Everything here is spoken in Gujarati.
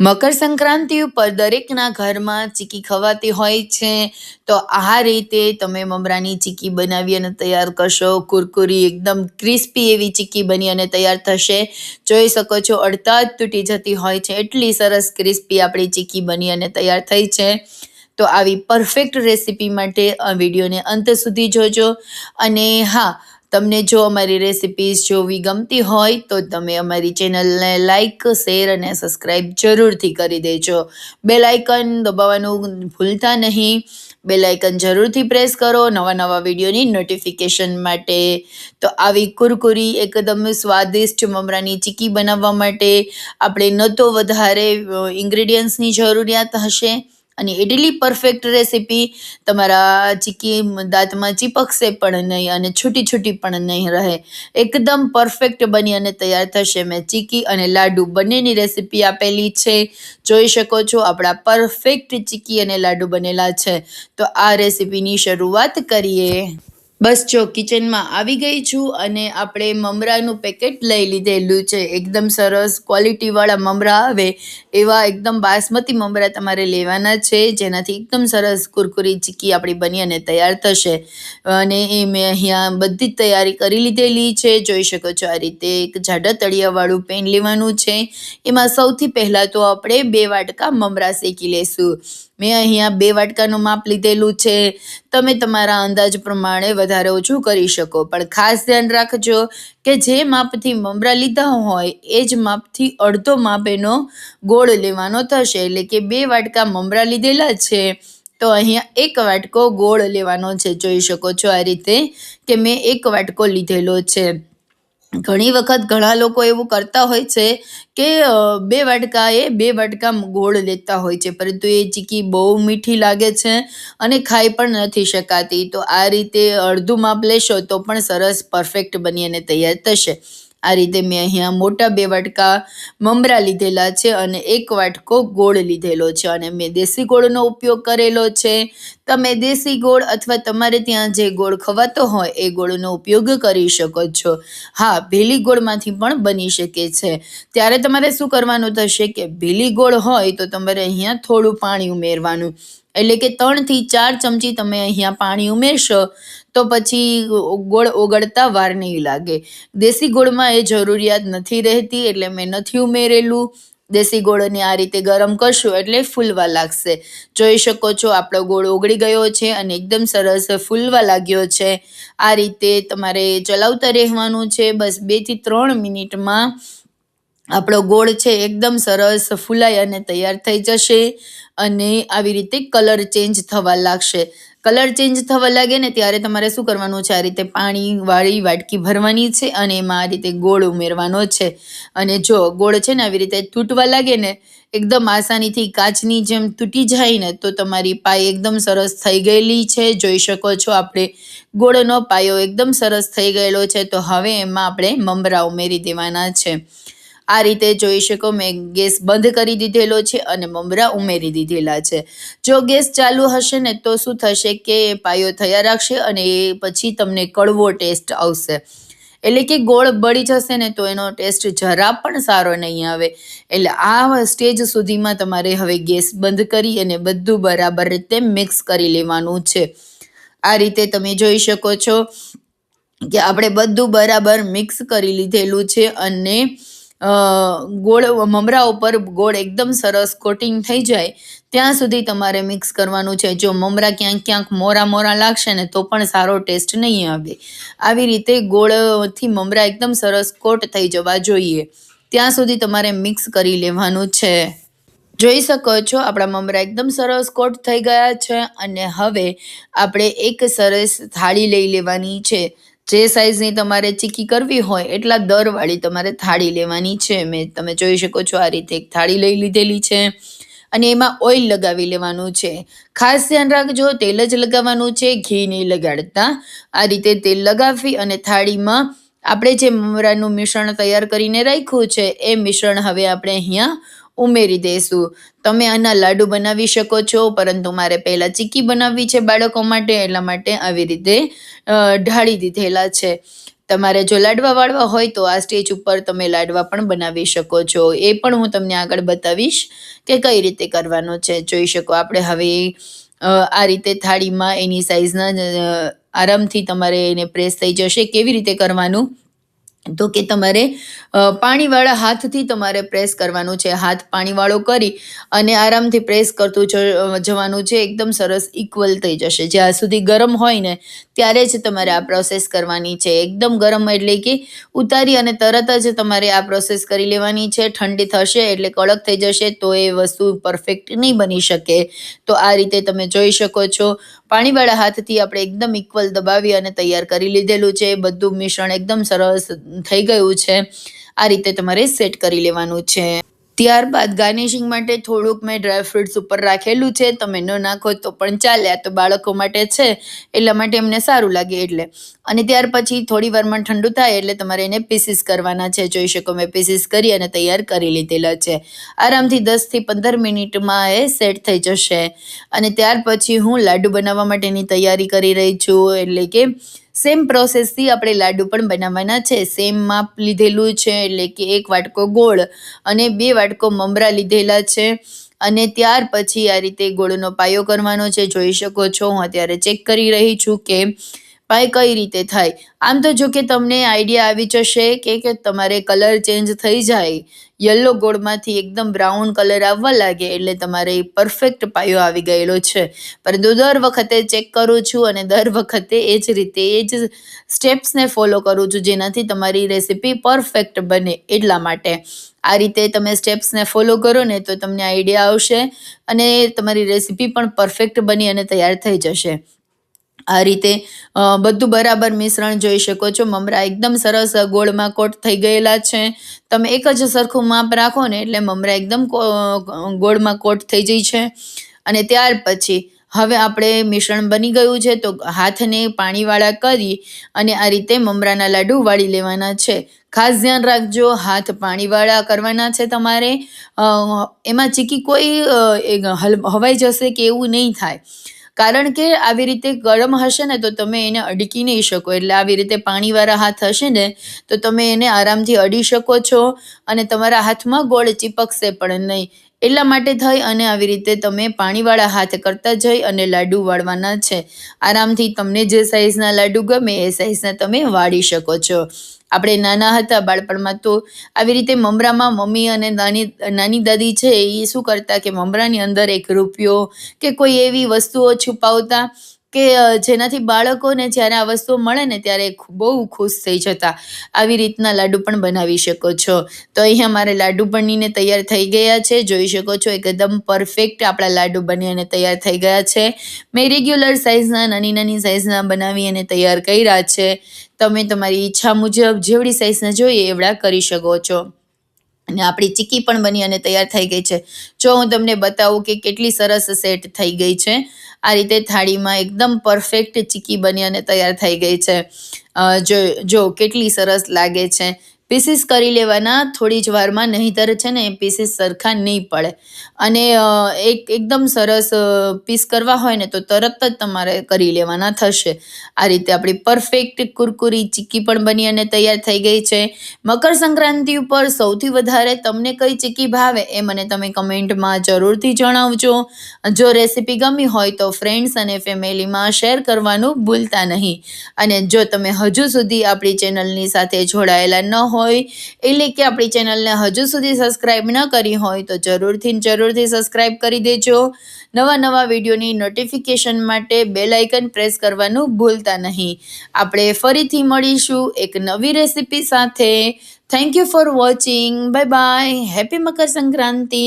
મકર સંક્રાંતિ ઉપર દરેકના ઘરમાં ચીકી ખવાતી હોય છે, તો આ રીતે તમે મમરાની ચીકી બનાવી અને તૈયાર કરશો. કુરકુરી એકદમ ક્રિસ્પી એવી ચીકી બની અને તૈયાર થશે. જોઈ શકો છો અડતા જ તૂટી જતી હોય છે. એટલી સરસ ક્રિસ્પી આપણી ચીકી બની અને તૈયાર થઈ છે. તો આવી પરફેક્ટ રેસીપી માટે આ વિડીયોને અંત સુધી જોજો. અને હા તમને જો અમારી રેસિપીઝ જોવી ગમતી હોય તો તમે અમારી ચેનલને લાઇક શેર અને સબસ્ક્રાઈબ જરૂરથી કરી દેજો. બેલ આઇકન દબાવવાનું ભૂલતા નહીં. બેલ આઇકન જરૂરથી પ્રેસ કરો નવા નવા વિડીયોની નોટિફિકેશન માટે. તો આવી કુરકુરી, એકદમ સ્વાદિષ્ટ મમરાની ચીકી બનાવવા માટે આપણે ન તો વધારે ઇન્ગ્રીડિયન્ટ્સની જરૂરિયાત હશે. અને એટલી પરફેક્ટ રેસીપી તમારા ચીકી દાંતમાં ચીપકશે પણ નહીં અને છૂટી છૂટી પણ નહીં રહે. એકદમ પરફેક્ટ બની અને તૈયાર થશે. મેં ચીકી અને લાડુ બંનેની રેસીપી આપેલી છે. જોઈ શકો છો આપણા પરફેક્ટ ચીકી અને લાડુ બનેલા છે. તો આ રેસીપીની શરૂઆત કરીએ. બસ જો, કિચનમાં આવી ગઈ છું અને આપણે મમરાનું પેકેટ લઈ લીધેલું છે. એકદમ સરસ ક્વોલિટીવાળા મમરા આવે એવા એકદમ બાસમતી મમરા તમારે લેવાના છે, જેનાથી એકદમ સરસ કુરકુરી ચીકી આપણી બની અને તૈયાર થશે. અને એ મેં અહીંયા બધી જ તૈયારી કરી લીધેલી છે. જોઈ શકો છો આ રીતે એક જાડા તળિયાવાળું પેન લેવાનું છે. એમાં સૌથી પહેલાં તો આપણે બે વાટકા મમરા શેકી લેશું. મેં અહીંયા બે વાટકાનું માપ લીધેલું છે. તમે તમારા અંદાજ પ્રમાણે વધારે ઓછું કરી શકો. પણ ખાસ ધ્યાન રાખજો કે જે માપથી મમરા લીધા હોય, એ જ માપથી અડધો માપ એનો ગોળ લેવાનો થશે. એટલે કે બે વાટકા મમરા લીધેલા છે, તો અહીંયા એક વાટકો ગોળ લેવાનો છે. જોઈ શકો છો આ રીતે કે મેં એક વાટકો લીધેલો છે. ઘણી વખત ઘણા લોકો એવું કરતા હોય છે કે બે વાટકા એ બે વાટકા ગોળ લેતા હોય છે. પરંતુ એ ચીકી બહુ મીઠી લાગે છે અને ખાઈ પણ નથી શકાતી. તો આ રીતે અડધું માપ લેશો તો પણ સરસ, પરફેક્ટ બની અને તૈયાર થશે. આ રીતે મેં અહીંયા મોટા બે વાટકા મમરા લીધેલા છે અને એક વાટકો ગોળ લીધેલો છે અને મેં દેશી ગોળનો ઉપયોગ કરેલો છે. તમે દેશી ગોળ અથવા તમારે ત્યાં જે ગોળ ખવાતો હોય એ ગોળનો ઉપયોગ કરી શકો છો. હા, ભીલી ગોળમાંથી પણ બની શકે છે. ત્યારે તમારે શું કરવાનું થશે કે ભીલી ગોળ હોય તો તમારે અહીંયા થોડું પાણી ઉમેરવાનું. એટલે કે ત્રણથી ચાર ચમચી તમે અહીંયા પાણી ઉમેરશો, તો પછી ગોળ ઓગળતા વાર નહીં લાગે. દેશી ગોળમાં એ જરૂરિયાત નથી રહેતી, એટલે મેં નથી ઉમેરેલું. દેશી ગોળને આ રીતે ગરમ કરશું એટલે ફૂલવા લાગશે. જોઈ શકો છો આપણો ગોળ ઓગળી ગયો છે અને એકદમ સરસ ફૂલવા લાગ્યો છે. આ રીતે તમારે ચલાવતા રહેવાનું છે, બસ બેથી ત્રણ મિનિટમાં આપણો ગોળ છે એકદમ સરસ ફૂલાઈ અને તૈયાર થઈ જશે અને આવી રીતે કલર ચેન્જ થવા લાગશે. કલર ચેન્જ થવા લાગે ને ત્યારે તમારે શું કરવાનું છે? આ રીતે પાણીવાળી વાટકી ભરવાની છે અને એમાં આ રીતે ગોળ ઉમેરવાનો છે. અને જો ગોળ છે ને આવી રીતે તૂટવા લાગે ને, એકદમ આસાનીથી કાચની જેમ તૂટી જાય ને, તો તમારી પાય એકદમ સરસ થઈ ગયેલી છે. જોઈ શકો છો આપણે ગોળનો પાયો એકદમ સરસ થઈ ગયેલો છે. તો હવે એમાં આપણે મમરા ઉમેરી દેવાના છે. આ રીતે જોઈ શકો, મેં ગેસ બંધ કરી દીધેલો છે અને મમરા ઉમેરી દીધેલા છે. જો ગેસ ચાલુ હશે ને તો શું થશે કે પાયો થયા રાખશે અને એ પછી તમને કડવો ટેસ્ટ આવશે. એટલે કે ગોળ બળી જશે ને તો એનો ટેસ્ટ જરા પણ સારો નહીં આવે. એટલે આ સ્ટેજ સુધીમાં તમારે હવે ગેસ બંધ કરી અને બધું બરાબર રીતે મિક્સ કરી લેવાનું છે. આ રીતે તમે જોઈ શકો છો કે આપણે બધું બરાબર મિક્સ કરી લીધેલું છે અને ગોળ મમરા ઉપર ગોળ એકદમ સરસ કોટિંગ થઈ જાય, ત્યાં સુધી તમારે મિક્સ કરવાનું છે. જો મમરા ક્યાંક ક્યાંક મોરા મોરા લાગશે ને, તો પણ સારો ટેસ્ટ નહીં આવે. આવી રીતે ગોળથી મમરા એકદમ સરસ કોટ થઈ જવા જોઈએ. ત્યાં સુધી તમારે મિક્સ કરી લેવાનું છે. જોઈ શકો છો, આપણા મમરા એકદમ સરસ કોટ થઈ ગયા છે, અને હવે આપણે એક સરસ થાળી લઈ લેવાની છે. જે સાઇઝની તમારે ચીકી કરવી હોય, એટલા દરવાળી તમારે થાળી લેવાની છે. મેં, તમે જોઈ શકો છો આ રીતે એક થાળી લઈ લીધેલી છે અને એમાં ઓઇલ લગાવી લેવાનું છે. ખાસ ધ્યાન રાખજો, તેલ જ લગાવવાનું છે, ઘી નહીં લગાડતા. આ રીતે તેલ લગાવી અને થાળીમાં આપણે જે મમરાનું મિશ્રણ તૈયાર કરીને રાખ્યું છે, એ મિશ્રણ હવે આપણે અહીંયા ઉમેરી દઈશું તમે આના લાડુ બનાવી શકો છો, પરંતુ મારે પહેલાં ચીકી બનાવવી છે બાળકો માટે, એટલા માટે આવી રીતે ઢાળી દીધેલા છે. તમારે જો લાડવા વાળવા હોય તો આ સ્ટેજ ઉપર તમે લાડવા પણ બનાવી શકો છો. એ પણ હું તમને આગળ બતાવીશ કે કઈ રીતે કરવાનું છે. જોઈ શકો આપણે હવે આ રીતે થાળીમાં એની સાઇઝના આરામથી તમારે એને પ્રેસ થઈ જશે. કેવી રીતે કરવાનું? તો કે તમારે પાણીવાળા હાથથી તમારે પ્રેસ કરવાનું છે. હાથ પાણીવાળો કરી અને આરામથી પ્રેસ કરતું જવાનું છે. એકદમ સરસ ઇક્વલ થઈ જશે. જ્યાં સુધી ગરમ હોય ને ત્યારે જ તમારે આ પ્રોસેસ કરવાની છે. એકદમ ગરમ એટલે કે ઉતારી અને તરત જ તમારે આ પ્રોસેસ કરી લેવાની છે. ઠંડી થશે એટલે કડક થઈ જશે તો એ વસ્તુ પરફેક્ટ નહીં બની શકે. તો આ રીતે તમે જોઈ શકો છો. પાણીવાળા હાથથી આપણે એકદમ ઇક્વલ દબાવી અને તૈયાર કરી લીધેલું છે. બધું મિશ્રણ એકદમ સરસ થઈ ગયું છે. આ રીતે તમારે સેટ કરી લેવાનું છે. ત્યારબાદ ગાર્નિશિંગ માટે થોડુંક મેં ડ્રાય ફ્રૂટ્સ ઉપર રાખેલું છે. તમે ન નાખો તો પણ ચાલે. આ તો બાળકો માટે છે. એટલા માટે એમને સારું લાગે એટલે. અને ત્યાર પછી થોડી વારમાં ઠંડુ થાય એટલે તમારે એને પીસીસ કરવાના છે. જોઈ શકો મેં પીસીસ કરી અને તૈયાર કરી લીધેલા છે. આરામથી દસથી પંદર મિનિટમાં એ સેટ થઈ જશે. અને ત્યાર પછી હું લાડુ બનાવવા માટેની તૈયારી કરી રહી છું. એટલે કે સેમ પ્રોસેસથી આપણે લાડુ પણ બનાવવાના છે. સેમ માપ લીધેલું છે, એટલે કે એક વાટકો ગોળ અને બે વાટકો મમરા લીધેલા છે. અને ત્યાર પછી આ રીતે ગોળનો પાયો કરવાનો છે. જોઈ શકો છો, હું અત્યારે ચેક કરી રહી છું કે પાય કઈ રીતે થાય? આમ તો જો કે તમને આઈડિયા આવી જશે કે કે તમારે કલર ચેન્જ થઈ જાય યલો ગોળમાંથી એકદમ બ્રાઉન કલર આવવા લાગે એટલે તમારે પરફેક્ટ પાયો આવી ગયેલો છે. પરંતુ દર વખતે ચેક કરું છું અને દર વખતે એ જ રીતે એ જ સ્ટેપ્સને ફોલો કરું છું જેનાથી તમારી રેસીપી પરફેક્ટ બને એટલા માટે. આ રીતે તમે સ્ટેપ્સને ફોલો કરો ને તો તમને આઈડિયા આવશે અને તમારી રેસીપી પણ પરફેક્ટ બની અને તૈયાર થઈ જશે. આ રીતે બધું બરાબર મિશ્રણ જોઈ શકો છો. મમરા એકદમ સરસ ગોળમાં કોટ થઈ ગયેલા છે. તમે એક જ સરખું માપ રાખો ને એટલે મમરા એકદમ ગોળમાં કોટ થઈ જાય છે. અને ત્યાર પછી, હવે આપણે મિશ્રણ બની ગયું છે તો હાથને પાણીવાળા કરી અને આ રીતે મમરાના લાડુ વાળી લેવાના છે. ખાસ ધ્યાન રાખજો, હાથ પાણીવાળા કરવાના છે તમારે. એમાં ચીકી કોઈ હવાઈ જશે કે એવું નહીં થાય. કારણ કે આવી રીતે ગરમ હશે ને તો તમે એને અડકી નહીં શકો. એટલે આવી રીતે પાણીવાળા હાથ હશે ને તો તમે એને આરામથી અડી શકો છો અને તમારા હાથમાં ગોળ ચીપકશે પણ નહીં. એટલા માટે થઈ અને આવી રીતે તમે પાણીવાળા હાથ કરતા જઈ અને લાડુ વાળવાના છે. આરામથી તમને જે સાઈઝના લાડુ ગમે એ સાઈઝના તમે વાળી શકો છો. આપણે નાના હતા બાળપણમાં તો આવી રીતે મમરામાં મમ્મી અને નાની નાની દાદી છે એ શું કરતા કે મમરાની અંદર એક રૂપિયો કે કોઈ એવી વસ્તુઓ છુપાવતા કે જેનાથી બાળકોને જ્યારે આ વસ્તુઓ મળે ને ત્યારે બહુ ખુશ થઈ જતા. આવી રીતના લાડુ પણ બનાવી શકો છો. તો અહીંયા મારે લાડુ બનીને તૈયાર થઈ ગયા છે. જોઈ શકો છો, એકદમ પરફેક્ટ આપણા લાડુ બની અને તૈયાર થઈ ગયા છે. મેં રેગ્યુલર સાઇઝના નાની નાની સાઇઝના બનાવી અને તૈયાર કર્યા છે. તમે તમારી ઈચ્છા મુજબ જેવડી સાઇઝના જોઈએ, એવડા કરી શકો છો. અને આપણી ચીકી પણ બની અને તૈયાર થઈ ગઈ છે. જો હું તમને બતાવું કે કેટલી સરસ સેટ થઈ ગઈ છે, આ રીતે થાળીમાં એકદમ પરફેક્ટ ચીકી બની અને તૈયાર થઈ ગઈ છે. જો જો કેટલી સરસ લાગે છે. પીસીસ કરી લેવાના થોડી જ વારમાં, નહીંતર છે ને પીસીસ સરખા નહીં પડે. અને એક, એકદમ સરસ પીસ કરવા હોય ને તો તરત જ તમારે કરી લેવાના થશે. આ રીતે આપણી પરફેક્ટ કુરકુરી ચીક્કી પણ બની અને તૈયાર થઈ ગઈ છે. મકર સંક્રાંતિ ઉપર સૌથી વધારે તમને કઈ ચીક્કી ભાવે એ મને તમે કમેન્ટમાં જરૂરથી જણાવજો. જો રેસીપી ગમી હોય તો ફ્રેન્ડ્સ અને ફેમિલીમાં શેર કરવાનું ભૂલતા નહીં. અને જો તમે હજુ સુધી આપણી ચેનલની સાથે જોડાયેલા ન હોય, એટલે કે આપણી ચેનલને હજુ સુધી સબસ્ક્રાઇબ ન કરી હોય તો જરૂરથી જરૂરથી સબસ્ક્રાઇબ કરી દેજો. નવા નવા વિડીયોની નોટિફિકેશન માટે બેલ આઇકન પ્રેસ કરવાનું ભૂલતા નહીં. આપણે ફરીથી મળીશું એક નવી રેસીપી સાથે. Thank you for watching bye bye happy Makar Sankranti